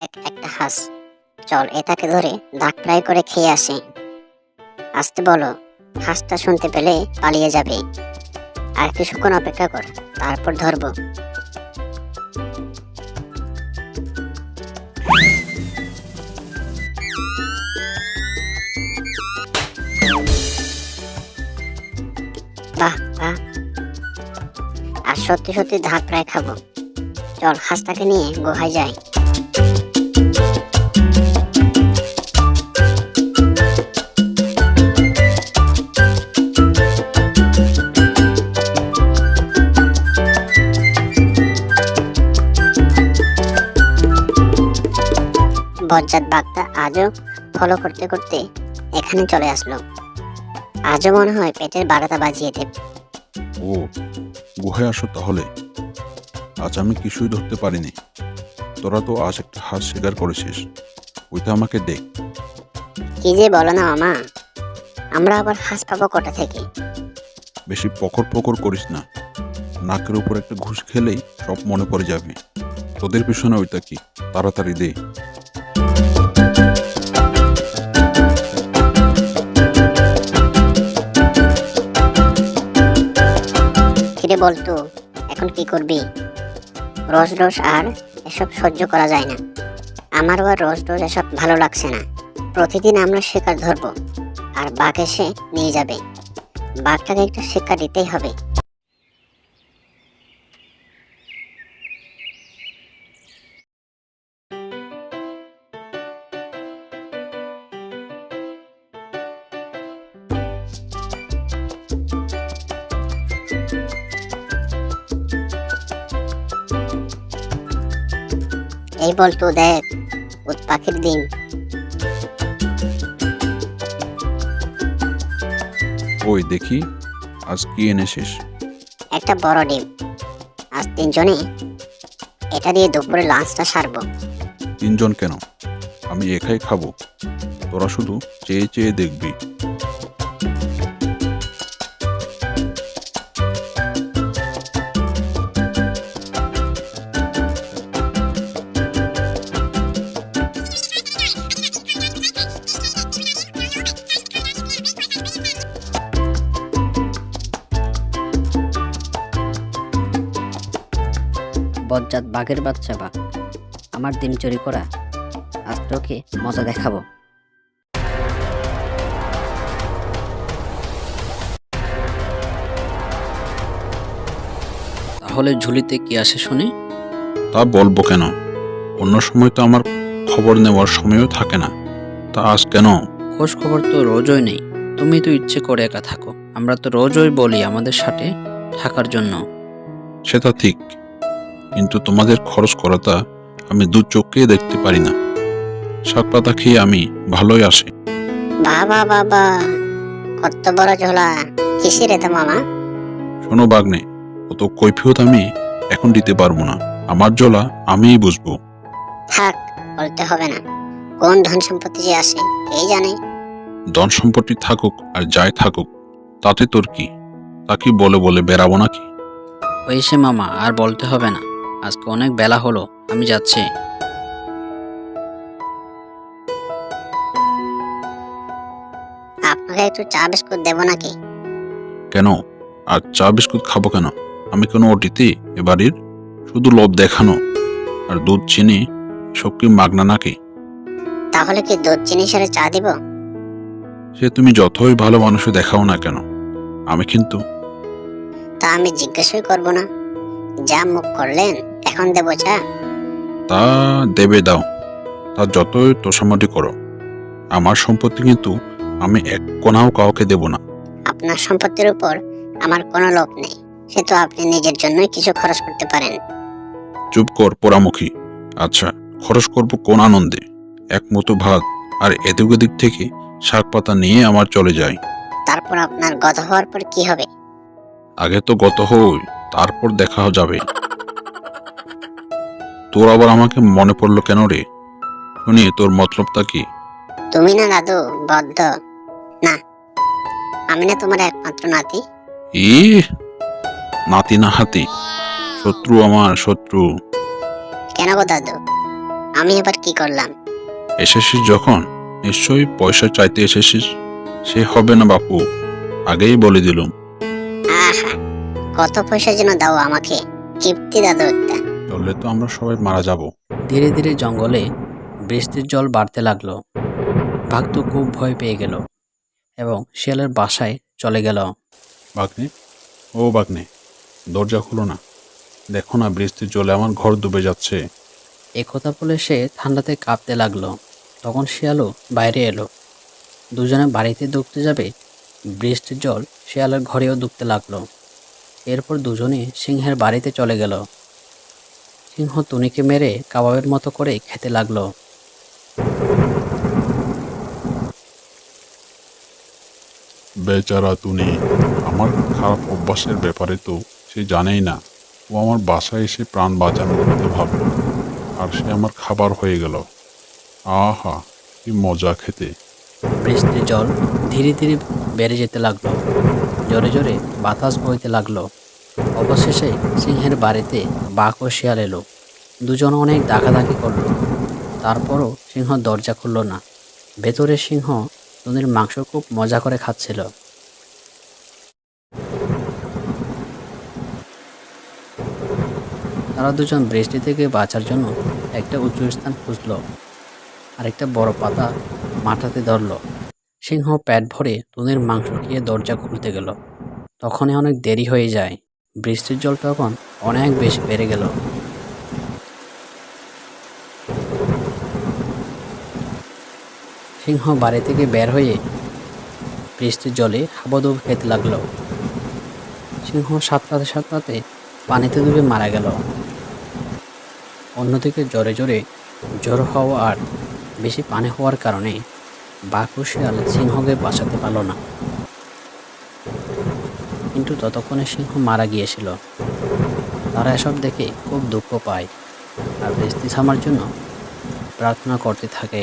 এক- একটা হাঁস। চল, এটাকে ধরে দাগ ফ্রাই করে খেয়ে আসি। আসতে বলো, হাঁসটা শুনতে পেলে পালিয়ে যাবে। আর কিছুক্ষণ অপেক্ষা কর, তারপর ধরবো। বাহ বাহ। আর সত্যি সত্যি ধাপ প্রায় খাব। চল, হাঁসটাকে নিয়ে গুহায় যাই। বজ্জাত বাঘটা আজও ফলো করতে করতে এখানে চলে আসলো। আজও মনে হয় পেটের বারোটা বাজিয়ে দেবে। ও গুহায় আসো তাহলে। আজ আমি কিছুই ধরতে পারিনি। তোরা তো আজ একটা হাঁস শিকার করেছিস। ওইটা আমাকে দেখ কি যে বলো না মামা আমরা আবার হাঁস পাবো কোটা থেকে? বেশি পকর পকর করিস না। নাকের উপর একটা ঘুষ খেলেই সব মনে পড়ে যাবে। তোদের পিছনে ওইটা কি? তাড়াতাড়ি দে। বলতো, এখন কি করবি? রস রস আর এসব সহ্য করা যায় না। আমারও আর রস রস এসব ভালো লাগছে না। প্রতিদিন আমরা শিকার ধরবো, আর বাঘ এসে নিয়ে যাবে। বাঘটাকে একটু শিক্ষা দিতেই হবে। এই বলতো দেখ উট পাখির দিন। ওই দেখি আজ কি এনেছিস? একটা বড় ডিম। আজ তিনজনে এটা দিয়ে দুপুরে লাঞ্চটা সারবো। তিনজন কেন? আমি একাই খাব। তোরা শুধু চেয়ে চেয়ে দেখবি। বজ্জাত বাঘের বাচ্চা বা। আমার দিন চুরি করা আজ তোকে মজা দেখাবো। তাহলে ঝুলিতে কি আসে শুনি? তা বলব কেন? অন্য সময় তো আমার খবর নেওয়ার সময়ও থাকে না। তা আজ কেন? খোঁজ খবর তো রোজই নেই। তুমি তো ইচ্ছে করে একা থাকো। আমরা তো রোজই বলি আমাদের সাথে থাকার জন্য। সেটা ঠিক। কিন্তু তোমাদের খরচ করাটা আমি দু চোখে দেখতে পারি না। শাক পাতা খেয়ে আমি ভালোই আসি। বাবা বাবা কত বড় ঝোলা। কিসের এত মামা? শোনো বাগনে অত কৈফিয়ত আমি এখন দিতে পারব না। আমার জলা আমিই বুঝব। থাক বলতে হবে না। কোন ধন সম্পত্তি যে আসে এই জানে? ধন সম্পত্তি থাকুক আর যাই থাকুক তাতে তোর কি? তা কি বলে বলে বেড়াবো নাকি? ওই সে মামা আর বলতে হবে না। আজকে অনেক বেলা হলো আমি যাচ্ছি। আপনাকে একটু চা বিস্কুট দেবো নাকি? কেন? আর চা বিস্কুট খাব কেন? আমি কোনো অটিতে এ বাড়ির শুধু লোভ দেখানো। আর দুধ চিনি সব কি মাগনা নাকি? তাহলে কি দুধ চিনি সাথে চা দিব? সে তুমি যতই ভালো মানুষে দেখাও না কেন আমি কিন্তু তা আমি জিজ্ঞাসাই করব না। যা মুখ করলেন এখন দেবো চা তা দেবে দাও। তা যতই তোষামটি করো। আমার সম্পত্তি কিন্তু আমি এক কোনাও কাউকে দেব না। আপনার সম্পত্তির উপর আমার কোনো লোভ নেই। সে তো আপনি নিজের জন্যই কিছু খরচ করতে পারেন। চুপ কর পোড়ামুখী। আচ্ছা খরচ করব কোন আনন্দে? এক মতো ভাত আর এদিক ওদিক থেকে শাক পাতা নিয়ে আমার চলে যায়। তারপর আপনার গত হওয়ার পর কি হবে? আগে তো গত হই তারপর দেখা যাবে। তোর আবার আমাকে মনে পড়ল কেন রে? শুনি তোর মতলবটা কি? তুমি না দাদু বদ্ধ। না আমি না তোমার একমাত্র নাতি। ই নাতি না হাতি। শত্রু আমার শত্রু। কেন গো দাদু? আমি এবার কি করলাম? এসেছিস যখন? নিশ্চয়ই পয়সা চাইতে এসেছিস। সে হবে না বাপু। আগেই বলে দিলুম। আহা কত পয়সা যেন দাও আমাকে। কিপ্তি দাদু একটা। চললে তো আমরা সবাই মারা যাব। ধীরে ধীরে জঙ্গলে বৃষ্টির জল বাড়তে লাগল। বাঘ তো খুব ভয় পেয়ে গেল এবং শিয়ালের বাসায় চলে গেল। বাগনে ও বাগনে দরজা খুলো না। দেখো না বৃষ্টির জলে আমার ঘর ডুবে যাচ্ছে। একথা বলে সে ঠান্ডাতে কাঁপতে লাগল। তখন শিয়ালও বাইরে এলো। দুজনে বাড়িতে ঢুকতে যাবে বৃষ্টির জল শিয়ালের ঘরেও ঢুকতে লাগল। এরপর দুজনে সিংহের বাড়িতে চলে গেল। সিংহ টুনিকে মেরে কাবাবের মতো করে খেতে লাগল। বেচারা তুনি আমার খারাপ অভ্যাসের ব্যাপারে তো সে জানেই না। ও আমার বাসায় এসে প্রাণ বাঁচানোর কথা ভাবল আর সে আমার খাবার হয়ে গেল। আহা কি মজা খেতে। বৃষ্টির জল ধীরে ধীরে বেড়ে যেতে লাগল। জোরে জোরে বাতাস বইতে লাগল। অবশেষে সিংহের বাড়িতে বাঘ ও শিয়াল এলো। দুজন অনেক দাগাদাগি করল। তারপরও সিংহ দরজা খুললো না। ভেতরে সিংহ টুনির মাংস খুব মজা করে খাচ্ছিল। তারা দুজন বৃষ্টি থেকে বাঁচার জন্য একটা উঁচু স্থান খুঁজলো। আর একটা বড় পাতা মাথাতে ধরলো। সিংহ পেট ভরে টুনির মাংস খেয়ে দরজা খুলতে গেল। তখনই অনেক দেরি হয়ে যায়। বৃষ্টির জল তখন অনেক বেশি বেড়ে গেল। সিংহ বাড়ি থেকে বের হয়ে বৃষ্টির জলে হাবুডুবু খেতে লাগল। সিংহ সাঁতরাতে সাঁতরাতে পানিতে ডুবে মারা গেল। অন্যদিকে জোরে জোরে জ্বর হওয়া আর বেশি পানি হওয়ার কারণে বাঘ শিয়াল সিংহকে বাঁচাতে পারল না। কিন্তু ততক্ষণে সিংহ মারা গিয়েছিল। তারা এসব দেখে খুব দুঃখ পায়। আর বৃষ্টি থামার জন্য প্রার্থনা করতে থাকে